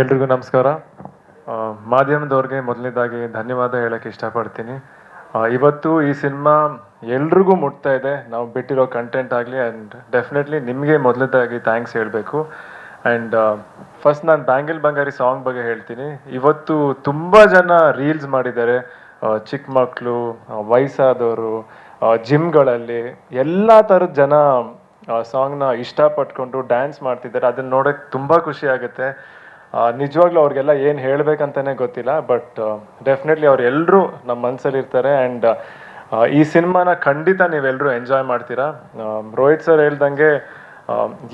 ಎಲ್ರಿಗೂ ನಮಸ್ಕಾರ. ಮಾಧ್ಯಮದವ್ರಿಗೆ ಮೊದಲನೇದಾಗಿ ಧನ್ಯವಾದ ಹೇಳಕ್ಕೆ ಇಷ್ಟಪಡ್ತೀನಿ. ಇವತ್ತು ಈ ಸಿನಿಮಾ ಎಲ್ರಿಗೂ ಮುಟ್ತಾ ಇದೆ. ನಾವು ಬಿಟ್ಟಿರೋ ಕಂಟೆಂಟ್ ಆಗಲಿ ಆ್ಯಂಡ್ ಡೆಫಿನೆಟ್ಲಿ ನಿಮಗೆ ಮೊದಲನೇದಾಗಿ ಥ್ಯಾಂಕ್ಸ್ ಹೇಳಬೇಕು. ಆ್ಯಂಡ್ ಫಸ್ಟ್ ನಾನು ಬ್ಯಾಂಗಲ್ ಬಂಗಾರಿ ಸಾಂಗ್ ಬಗ್ಗೆ ಹೇಳ್ತೀನಿ. ಇವತ್ತು ತುಂಬ ಜನ ರೀಲ್ಸ್ ಮಾಡಿದ್ದಾರೆ. ಚಿಕ್ಕ ಮಕ್ಕಳು ವಯಸ್ಸಾದವರು ಜಿಮ್ಗಳಲ್ಲಿ ಎಲ್ಲ ಥರದ ಜನ ಸಾಂಗ್ನ ಇಷ್ಟಪಟ್ಕೊಂಡು ಡ್ಯಾನ್ಸ್ ಮಾಡ್ತಿದ್ದಾರೆ. ಅದನ್ನು ನೋಡೋಕ್ಕೆ ತುಂಬ ಖುಷಿ ಆಗುತ್ತೆ. ಆ, ನಿಜವಾಗ್ಲೂ ಅವ್ರಿಗೆಲ್ಲ ಏನು ಹೇಳ್ಬೇಕಂತಾನೆ ಗೊತ್ತಿಲ್ಲ ಬಟ್ ಡೆಫಿನೆಟ್ಲಿ ಅವರೆಲ್ಲರೂ ನಮ್ಮ ಮನಸ್ಸಲ್ಲಿ ಇರ್ತಾರೆ ಆ್ಯಂಡ್ ಈ ಸಿನಿಮಾನ ಖಂಡಿತ ನೀವೆಲ್ಲರೂ ಎಂಜಾಯ್ ಮಾಡ್ತೀರಾ. ರೋಹಿತ್ ಸರ್ ಹೇಳ್ದಂಗೆ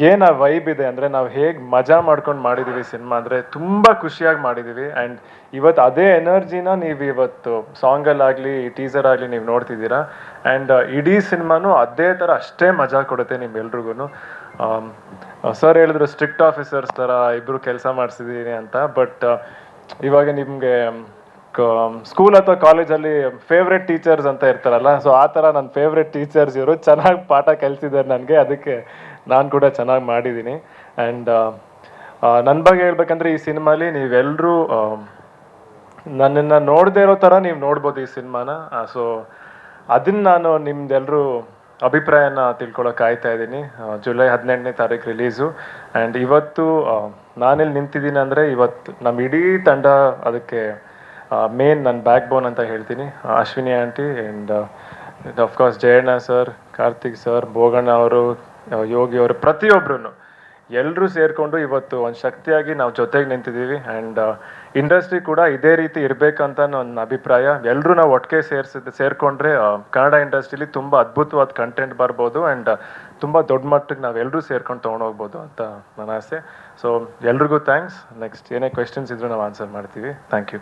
ಏನು ಆ ವೈಬ್ ಇದೆ ಅಂದರೆ ನಾವು ಹೇಗೆ ಮಜಾ ಮಾಡ್ಕೊಂಡು ಮಾಡಿದ್ದೀವಿ ಸಿನಿಮಾ ಅಂದರೆ ತುಂಬ ಖುಷಿಯಾಗಿ ಮಾಡಿದ್ದೀವಿ ಆ್ಯಂಡ್ ಇವತ್ತು ಅದೇ ಎನರ್ಜಿನ ನೀವು ಇವತ್ತು ಸಾಂಗಲ್ಲಾಗಲಿ ಟೀಸರ್ ಆಗಲಿ ನೀವು ನೋಡ್ತಿದ್ದೀರಾ ಆ್ಯಂಡ್ ಇಡೀ ಸಿನಿಮಾನು ಅದೇ ಥರ ಅಷ್ಟೇ ಮಜಾ ಕೊಡುತ್ತೆ ನಿಮ್ಮೆಲ್ರಿಗೂ ಸರ್ ಹೇಳಿದ್ರು ಸ್ಟ್ರಿಕ್ಟ್ ಆಫೀಸರ್ಸ್ ಥರ ಇಬ್ಬರು ಕೆಲಸ ಮಾಡಿಸಿದ್ದೀನಿ ಅಂತ ಬಟ್ ಇವಾಗ ನಿಮಗೆ ಸ್ಕೂಲ್ ಅಥವಾ ಕಾಲೇಜಲ್ಲಿ ಫೇವ್ರೆಟ್ ಟೀಚರ್ಸ್ ಅಂತ ಇರ್ತಾರಲ್ಲ ಸೊ ಆ ಥರ ನನ್ನ ಫೇವ್ರೆಟ್ ಟೀಚರ್ಸ್ ಇವರು ಚೆನ್ನಾಗಿ ಪಾಠ ಕಲಿಸಿದ್ದಾರೆ ನನಗೆ, ಅದಕ್ಕೆ ನಾನು ಕೂಡ ಚೆನ್ನಾಗಿ ಮಾಡಿದ್ದೀನಿ ಆ್ಯಂಡ್ ನನ್ನ ಬಗ್ಗೆ ಹೇಳ್ಬೇಕಂದ್ರೆ ಈ ಸಿನಿಮಾಲಿ ನೀವೆಲ್ಲರೂ ನನ್ನನ್ನು ನೋಡದೇ ಇರೋ ಥರ ನೀವು ನೋಡ್ಬೋದು ಈ ಸಿನಿಮಾನ. ಸೊ ಅದನ್ನ ನಾನು ನಿಮ್ದೆಲ್ಲರೂ ಅಭಿಪ್ರಾಯನ ತಿಳ್ಕೊಳಕ್ಕೆ ಕಾಯ್ತಾ ಇದ್ದೀನಿ. ಜುಲೈ ಹದಿನೆಂಟನೇ ತಾರೀಕು ರಿಲೀಸು ಆ್ಯಂಡ್ ಇವತ್ತು ನಾನೆಲ್ಲಿ ನಿಂತಿದ್ದೀನಿ ಅಂದರೆ ಇವತ್ತು ನಮ್ಮ ಇಡೀ ತಂಡ ಅದಕ್ಕೆ ಮೇನ್ ನನ್ನ ಬ್ಯಾಕ್ ಬೋನ್ ಅಂತ ಹೇಳ್ತೀನಿ. Ashwini aunty and of course Jayanna sir Karthik sir Boganna ಅವರು ಯೋಗಿ ಅವರು ಪ್ರತಿಯೊಬ್ಬರೂ ಎಲ್ಲರೂ ಸೇರಿಕೊಂಡು ಇವತ್ತು ಒಂದು ಶಕ್ತಿಯಾಗಿ ನಾವು ಜೊತೆಗೆ ನಿಂತಿದ್ದೀವಿ ಆ್ಯಂಡ್ ಇಂಡಸ್ಟ್ರಿ ಕೂಡ ಇದೇ ರೀತಿ ಇರಬೇಕಂತ ನನ್ನ ಅಭಿಪ್ರಾಯ. ಎಲ್ಲರೂ ನಾವು ಒಟ್ಟಿಗೆ ಸೇರಿಸಿದ ಸೇರಿಕೊಂಡ್ರೆ ಕನ್ನಡ ಇಂಡಸ್ಟ್ರಿಲಿ ತುಂಬ ಅದ್ಭುತವಾದ ಕಂಟೆಂಟ್ ಬರ್ಬೋದು ಆ್ಯಂಡ್ ತುಂಬ ದೊಡ್ಡ ಮಟ್ಟಕ್ಕೆ ನಾವು ಎಲ್ಲರೂ ಸೇರ್ಕೊಂಡು ತೊಗೊಂಡೋಗ್ಬೋದು ಅಂತ ನನ್ನ ಆಸೆ. ಸೊ ಎಲ್ರಿಗೂ ಥ್ಯಾಂಕ್ಸ್ ನೆಕ್ಸ್ಟ್ ಏನೇ ಕ್ವೆಶನ್ಸ್ ಇದ್ರೂ ನಾವು ಆನ್ಸರ್ ಮಾಡ್ತೀವಿ. Thank you